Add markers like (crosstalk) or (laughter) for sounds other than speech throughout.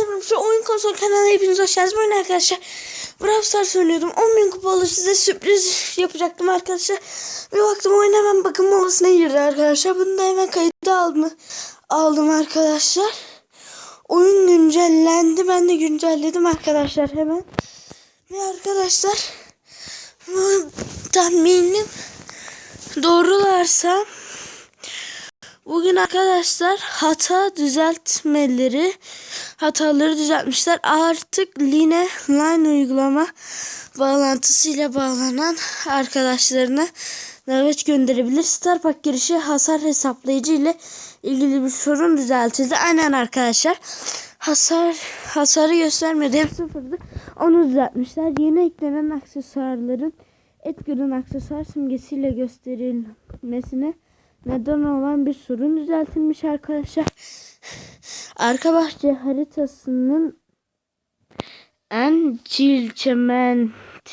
Hepinize şu oyun konsol kanalına hepiniz hoş geldiniz. Bugün arkadaşlar Brawl Stars oynuyordum. 10.000 kupalı size sürpriz yapacaktım arkadaşlar. Bir baktım oyun hemen bakım molasına girdi arkadaşlar. Bunu da hemen kayıda aldım, aldım arkadaşlar. Oyun güncellendi. Ben de güncelledim arkadaşlar hemen. Ve arkadaşlar bu tahminim doğrularsa Bugün arkadaşlar hata düzeltmeleri, hataları düzeltmişler. Artık Line Line uygulama bağlantısıyla bağlanan arkadaşlarına davet gönderebilir. Star Pack girişi hasar hesaplayıcı ile ilgili bir sorun düzeltildi. Aynen arkadaşlar. Hasar hasarı göstermedi. Hep sıfırdı. Onu düzeltmişler. Yeni eklenen aksesuarların Edgar'ın aksesuar simgesiyle gösterilmesine neden olan bir sorun düzeltilmiş arkadaşlar. Arka bahçe haritasının en Cilçement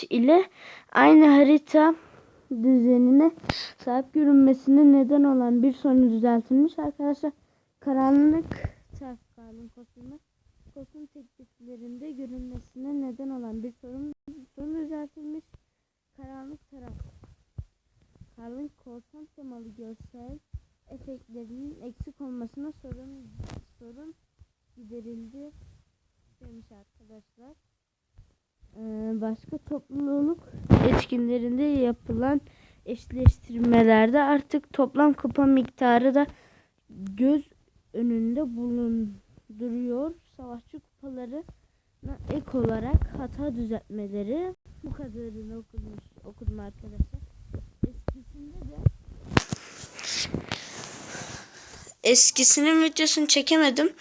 ile aynı harita düzenine sahip görünmesine neden olan bir sorun düzeltilmiş arkadaşlar. Karanlık taraf kalın kostümü kostüm tekliflerinde görünmesine neden olan bir sorun, sorun düzeltilmiş. Karanlık taraf kalın korsan temalı görsel efektlerinin eksik olmasına sorun sorun giderildi demiş arkadaşlar. Ee, başka topluluk etkinlerinde yapılan eşleştirmelerde artık toplam kupa miktarı da göz önünde bulunduruyor. Savaşçı kupaları ek olarak hata düzeltmeleri bu kadarını okumuş, okudum arkadaşlar. Eskisinde de eskisinin videosunu çekemedim.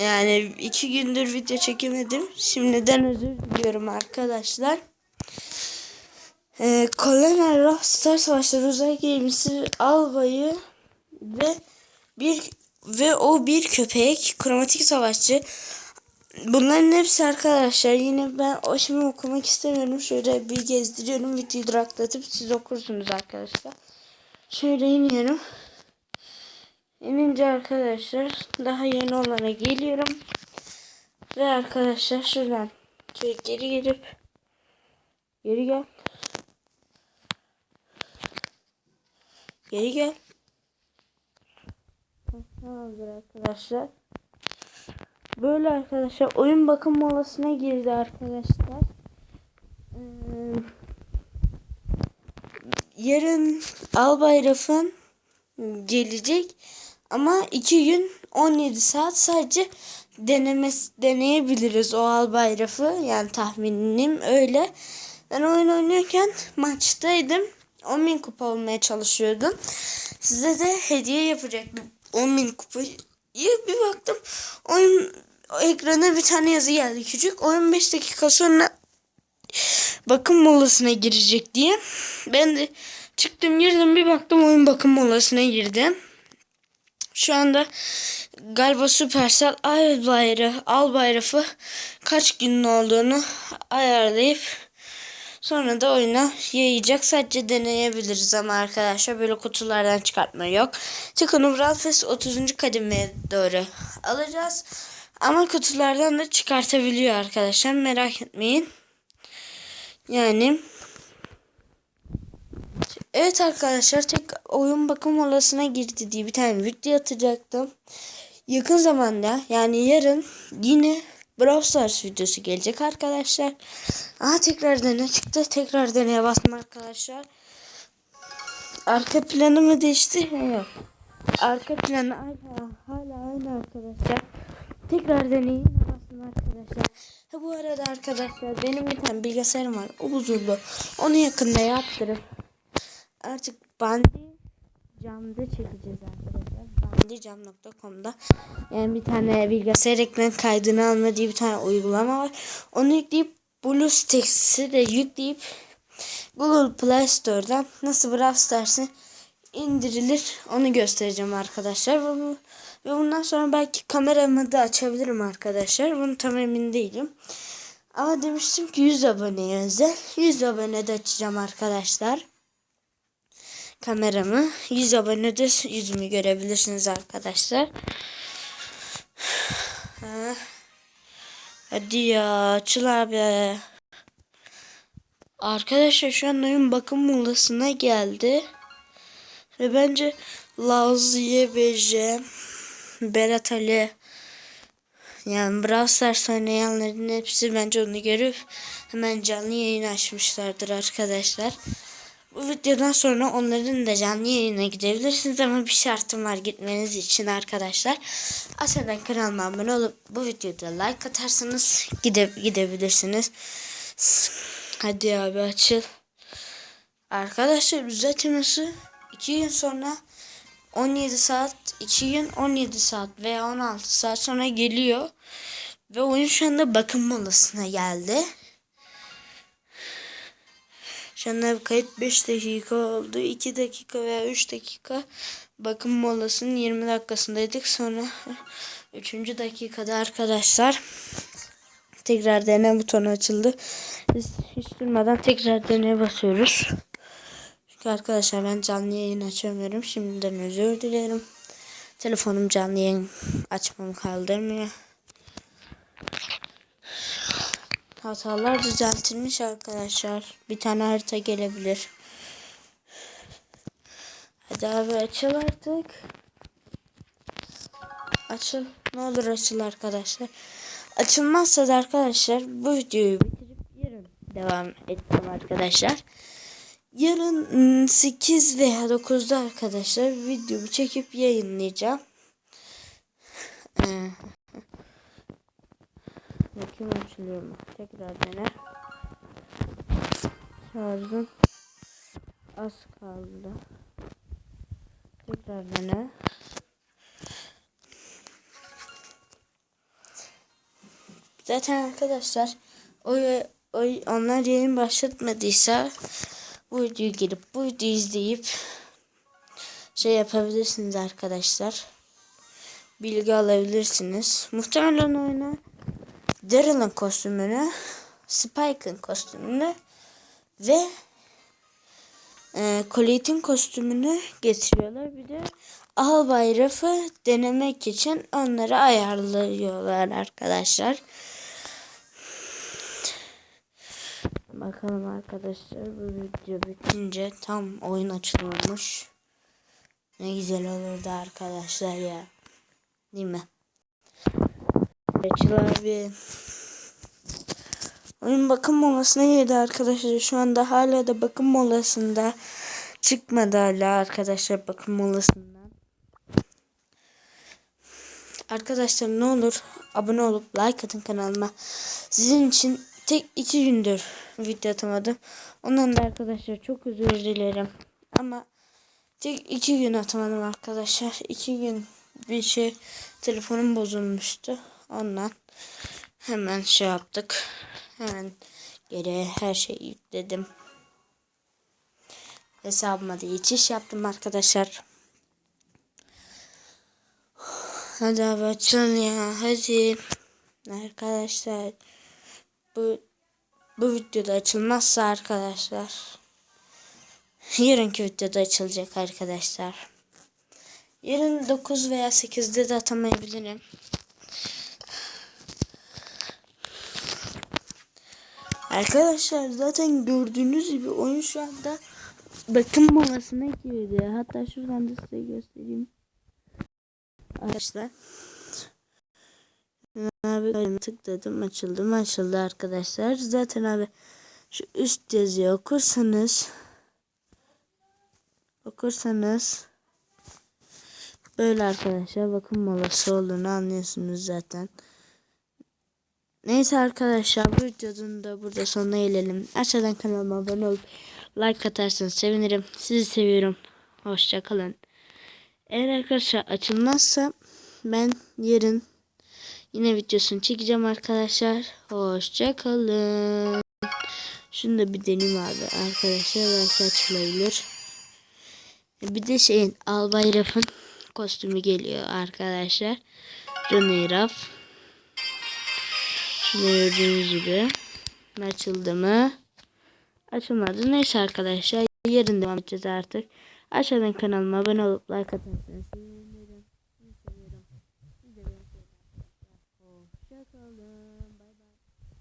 Yani iki gündür video çekemedim. Şimdiden özür diliyorum arkadaşlar. Ee, Colonel Star Savaşları uzay gemisi albayı ve bir ve o bir köpek kromatik savaşçı Bunların hepsi arkadaşlar yine ben o şimdi okumak istemiyorum. Şöyle bir gezdiriyorum. Videoyu duraklatıp siz okursunuz arkadaşlar. Şöyle iniyorum. İnince arkadaşlar daha yeni olana geliyorum. Ve arkadaşlar şuradan geri gelip geri gel. Geri gel. Tamamdır arkadaşlar. Böyle arkadaşlar oyun bakım molasına girdi arkadaşlar. Ee, yarın Albayraf'ın gelecek ama iki gün 17 saat sadece denemesi deneyebiliriz o Albayraf'ı yani tahminim öyle. Ben oyun oynuyorken maçtaydım. 10.000 kupa olmaya çalışıyordum. Size de hediye yapacaktım. 10.000 kupayı bir baktım oyun ekrana bir tane yazı geldi küçük. 15 dakika sonra bakım molasına girecek diye. Ben de çıktım girdim bir baktım oyun bakım molasına girdim. Şu anda galiba Supercell al bayrağı, al bayrağı kaç günün olduğunu ayarlayıp sonra da oyuna yayacak. Sadece deneyebiliriz ama arkadaşlar böyle kutulardan çıkartma yok. Çıkın Brawl 30. kademeye doğru alacağız. Ama kutulardan da çıkartabiliyor arkadaşlar. Merak etmeyin. Yani Evet arkadaşlar tek oyun bakım olasına girdi diye bir tane video atacaktım. Yakın zamanda yani yarın yine Brawl Stars videosu gelecek arkadaşlar. Aha tekrar dene çıktı. Tekrar deneye bastım arkadaşlar. Arka planı mı değişti? Yok. Arka planı hala, hala aynı arkadaşlar. Tekrar deneyin basın arkadaşlar. Ha bu arada arkadaşlar benim bir tane bilgisayarım var. O bozuldu. Onu yakında yaptırıp artık bandi camda çekeceğiz arkadaşlar. Bandicam.com'da yani bir tane bilgisayar ekran kaydını alma diye bir tane uygulama var. Onu yükleyip BlueStacks'i de yükleyip Google Play Store'dan nasıl Brawl Stars'ı indirilir onu göstereceğim arkadaşlar. Ve, bu, ve bundan sonra belki kameramı da açabilirim arkadaşlar. Bunu tam emin değilim. Ama demiştim ki 100 aboneye özel. 100 abonede açacağım arkadaşlar. Kameramı 100 abonede yüzümü görebilirsiniz arkadaşlar. (sighs) Hadi ya açıl abi. Arkadaşlar şu an oyun bakım molasına geldi. Ve bence Laz, YBJ, Berat Ali yani Brawl Stars oynayanların hepsi bence onu görüp hemen canlı yayın açmışlardır arkadaşlar. Bu videodan sonra onların da canlı yayına gidebilirsiniz ama bir şartım var gitmeniz için arkadaşlar. Aşağıdan kanalıma abone olup bu videoda like atarsanız gide gidebilirsiniz. Hadi abi açıl. Arkadaşlar düzeltmesi 2 gün sonra 17 saat 2 gün 17 saat veya 16 saat sonra geliyor. Ve oyun şu anda bakım molasına geldi. Şu kayıt 5 dakika oldu. 2 dakika veya 3 dakika bakım molasının 20 dakikasındaydık. Sonra (laughs) 3. dakikada arkadaşlar tekrar dene butonu açıldı. Biz hiç durmadan tekrar deneye basıyoruz. Çünkü arkadaşlar ben canlı yayın açamıyorum. Şimdiden özür dilerim. Telefonum canlı yayın açmamı kaldırmıyor. Hatalar düzeltilmiş arkadaşlar. Bir tane harita gelebilir. Hadi abi açıl artık. Açıl. Ne olur açıl arkadaşlar. Açılmazsa da arkadaşlar bu videoyu bitirip yarın devam edeceğim arkadaşlar. Yarın 8 veya 9'da arkadaşlar videomu çekip yayınlayacağım. Ee, bakayım açılıyor mu? Tekrar dene. Şarjım az kaldı. Tekrar dene. Zaten arkadaşlar o, o onlar yayın başlatmadıysa bu videoyu gelip bu videoyu izleyip şey yapabilirsiniz arkadaşlar. Bilgi alabilirsiniz. Muhtemelen oyuna Daryl'ın kostümünü, Spike'ın kostümünü ve e, Colette'in kostümünü getiriyorlar. Bir de Albay Raf'ı denemek için onları ayarlıyorlar arkadaşlar. Bakalım arkadaşlar bu video bitince tam oyun açılmış. Ne güzel olurdu arkadaşlar ya. Değil mi? Açıl abi. Oyun bakım molasına girdi arkadaşlar. Şu anda hala da bakım molasında. Çıkmadı hala arkadaşlar bakım molasından. Arkadaşlar ne olur abone olup like atın kanalıma. Sizin için tek iki gündür video atamadım. Ondan da arkadaşlar çok özür dilerim. Ama tek iki gün atamadım arkadaşlar. İki gün bir şey telefonum bozulmuştu. Ondan hemen şey yaptık. Hemen geri her şeyi yükledim. Hesabıma da geçiş yaptım arkadaşlar. Hadi açın ya hadi. Arkadaşlar bu bu videoda açılmazsa arkadaşlar yarınki videoda açılacak arkadaşlar. Yarın 9 veya 8'de de atamayabilirim. Arkadaşlar zaten gördüğünüz gibi oyun şu anda bakım molasına girdi. Hatta şuradan da size göstereyim. Arkadaşlar. Abi tıkladım açıldı açıldı arkadaşlar. Zaten abi şu üst yazıyı okursanız okursanız böyle arkadaşlar bakım molası olduğunu anlıyorsunuz zaten. Neyse arkadaşlar bu videonun da burada sonuna gelelim. Aşağıdan kanalıma abone olup like atarsanız sevinirim. Sizi seviyorum. Hoşçakalın. Eğer arkadaşlar açılmazsa ben yarın yine videosunu çekeceğim arkadaşlar. Hoşçakalın. Şunu da bir deneyim abi arkadaşlar. Belki açılabilir. Bir de şeyin Albay Raf'ın kostümü geliyor arkadaşlar. Rene Raf. Gördüğünüz gibi. Açıldı mı? Açılmadı. Neyse arkadaşlar. Yarın devam edeceğiz artık. Aşağıdan kanalıma abone olup like atarsanız